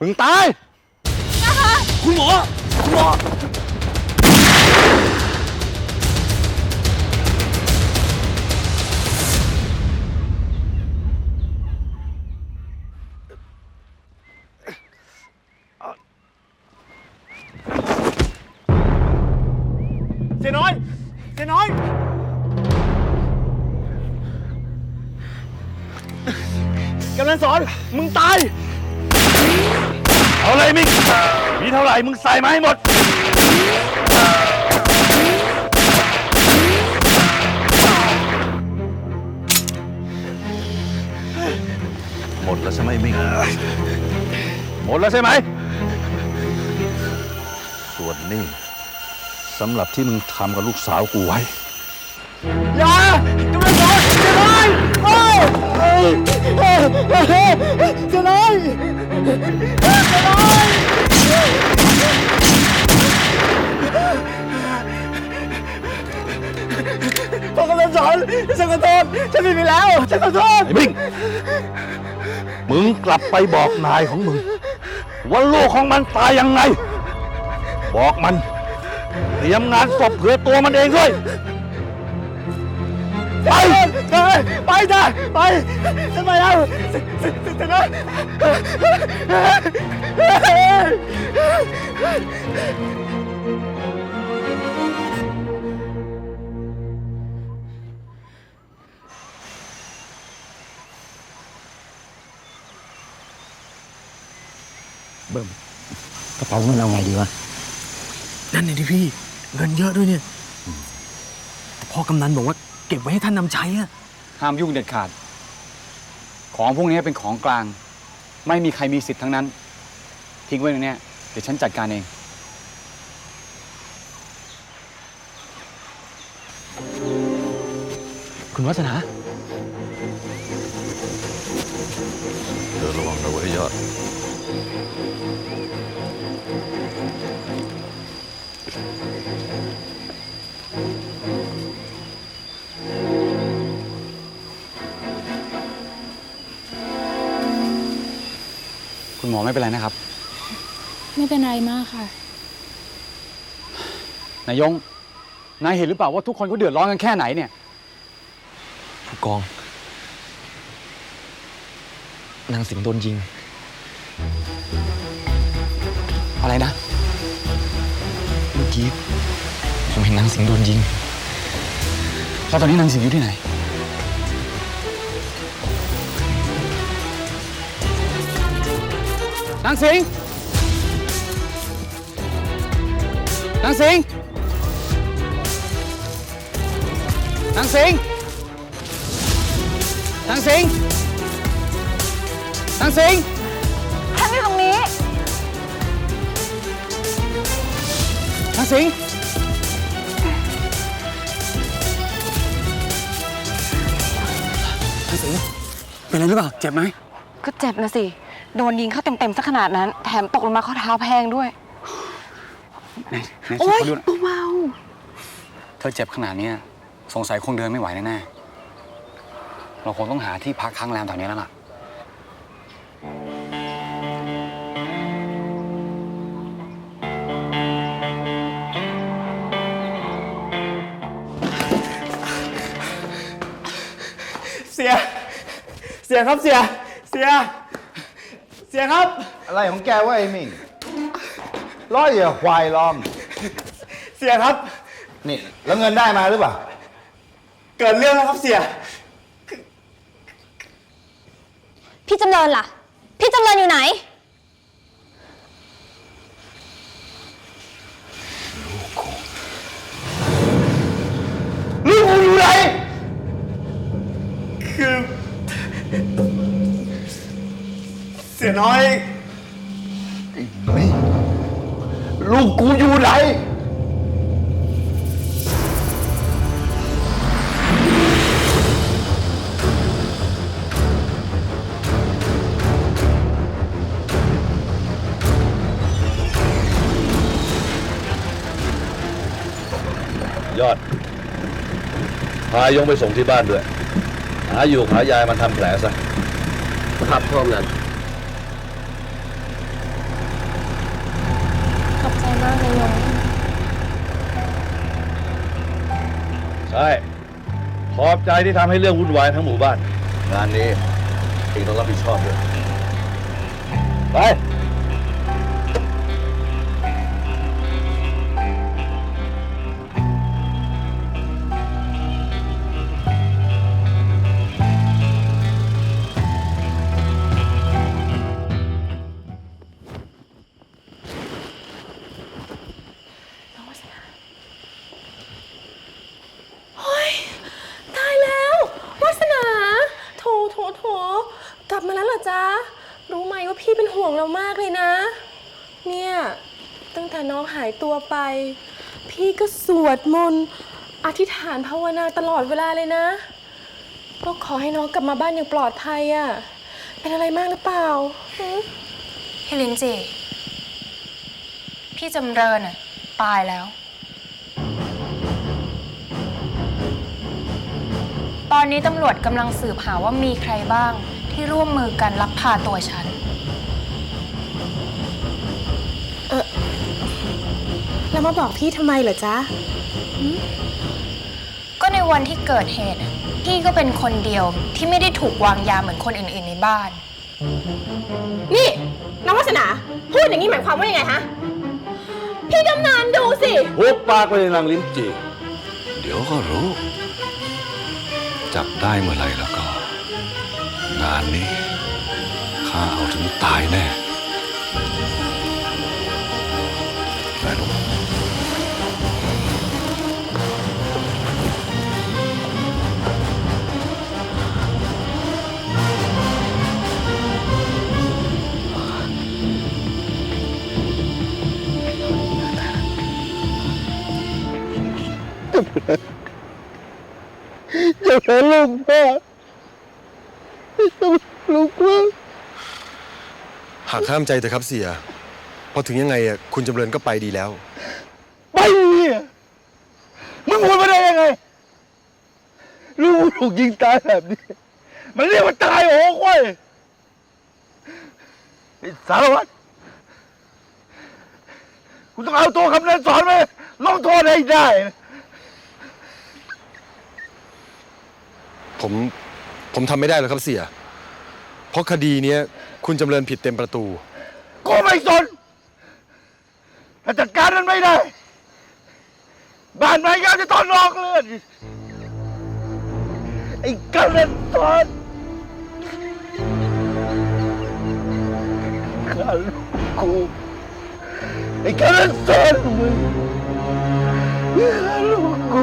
มึงตาย คุณหมอ คุณหมอ เสียน้อย เสียน้อย กำลังสอน มึงตาย เลยมิกมีเท่าไหร่มึงใส่มาให้หมด หมดแล้วใช่ไหมมิกหมดแล้วใช่ไหม ส่วนนี่สำหรับที่มึงทำกับลูกสาวกูไว้ อย่ากำลังสอนจะไล่โอ้ยจะไล่จะไล่ ฉันขอโทษ ฉันผิดไปแล้ว ฉันขอโทษ ไอ้บิงมึงกลับไปบอกนายของมึง ว่าลูกของมันตายยังไง บอกมัน เตรียมงานศพเผื่อตัวมันเองด้วย ไปไปไปจ้ะไปจะไปแล้วจะได้เเป๋าเงินเอาไงดีวะ นั่นเลยดิพี่ เงินเยอะด้วยเนี่ยแต่พ่อกำนันบอกว่าเก็บไว้ให้ท่านนำใช้อะห้ามยุ่งเด็ดขาด ของพวกนี้เป็นของกลาง ไม่มีใครมีสิทธิ์ทั้งนั้น ทิ้งไว้ตรงเนี้ยเดี๋ยวฉันจัดการเอง คุณวัฒนา เธอระวังนะเว้ยยอด คุณหมอไม่เป็นไรนะครับ ไม่เป็นไรมากค่ะ นายยง นายเห็นหรือเปล่าว่าทุกคนเขาเดือดร้อนกันแค่ไหนเนี่ย ผู้กอง นางสิงห์โดนยิง อะไรนะ เมื่อกี้ผมเห็นนางสิงห์โดนยิง แล้วตอนนี้นางสิงห์อยู่ที่ไหน นางสิงห์นางสิงห์นางสิงห์นางสิงห์นางสิงห์ นางสิงห์นางสิงห์เป็นอะไรหรือเปล่า เจ็บไหม ก็เจ็บนะสิ โดนยิงเข้าเต็มๆซะขนาดนั้น แถมตกลงมาข้อเท้าแพงด้วย ไหนไหนโอ๊ช่วยยเขาดูหน่อยเบาเธอเจ็บขนาดเนี้ยสงสัยคงเดินไม่ไหวแน่ๆเราคงต้องหาที่พักค้างแรมแถวนี้แล้วล่ะ เสียครับเสีย เสีย เสียครับ อะไรของแกวะไอ้มิงร้อยอย่าควายล้อม เสียครับ นี่ แล้วเงินได้มาหรือเปล่า เกิดเรื่องแล้วครับเสีย พี่จำเริญล่ะ พี่จำเริญอยู่ไหน ลูกกูอยู่ไหน คือ เสียน้อยลูกกูอยู่ไหน ยอด พายงไปส่งที่บ้านด้วย หาอยู่หายายมันทำแผลซะ ครับพ่อกำนัน ใช่ขอบใจที่ทำให้เรื่องวุ่นวายทั้งหมู่บ้าน งานนี้เองต้องรับผิดชอบด้วย ไป ลับมาแล้วเหรอจ๊ะ รู้ไหมว่าพี่เป็นห่วงเรามากเลยนะ เนี่ย ตั้งแต่น้องหายตัวไป พี่ก็สวดมนต์อธิษฐานภาวนาตลอดเวลาเลยนะ ก็ขอให้น้องกลับมาบ้านอย่างปลอดภัยอะ่ะ เป็นอะไรมากหรือเปล่าหือพี่ลินจีพี่จำเริญอะตายแล้ว ตอนนี้ตำรวจกำลังสืบหาว่ามีใครบ้าง ที่ร่วมมือกันลักพาตัวฉันแล้วมาบอกพี่ทำไมเหรอจ๊ะ ก็ในวันที่เกิดเหตุอะพี่ก็เป็นคนเดียวที่ไม่ได้ถูกวางยาเหมือนคนอื่นๆในบ้าน นี่น้องวาสนา พูดอย่างนี้หมายความว่ายังไงฮะ พี่กำนันดูสิ หุบปากไปเลยนางลิ้นจี เดี๋ยวก็รู้ จับได้เมื่อไหร่แล้วก็ งานนี้ข้าเอาถึงตายแน่ไปลูก หากห้ามใจเถอะครับเสียเพราะถึงยังไงอะคุณจำเริญก็ไปดีแล้ว ไปเนี่ยมึงพูดมาได้ยังไง ลูกถูกยิงตายแบบนี้ มันเรียกว่าตายโอ้ควายไอ้สารวัตรกูต้องเอาตัวคำนั้นสอนไปลงโทษให้ได้นะผม ผมทำไม่ได้หรอกครับเสีย เพราะคดีเนี้ยคุณจำเริญผิดเต็มประตู กูไม่สนถ้าจัดการนั้นไม่ได้ บ้านไม้ยาวจะต้องนอกเลือดไอ้กระเล่นตอนข้าลูกกูไอ้กระเล่นตอนมึงข้าลูกกู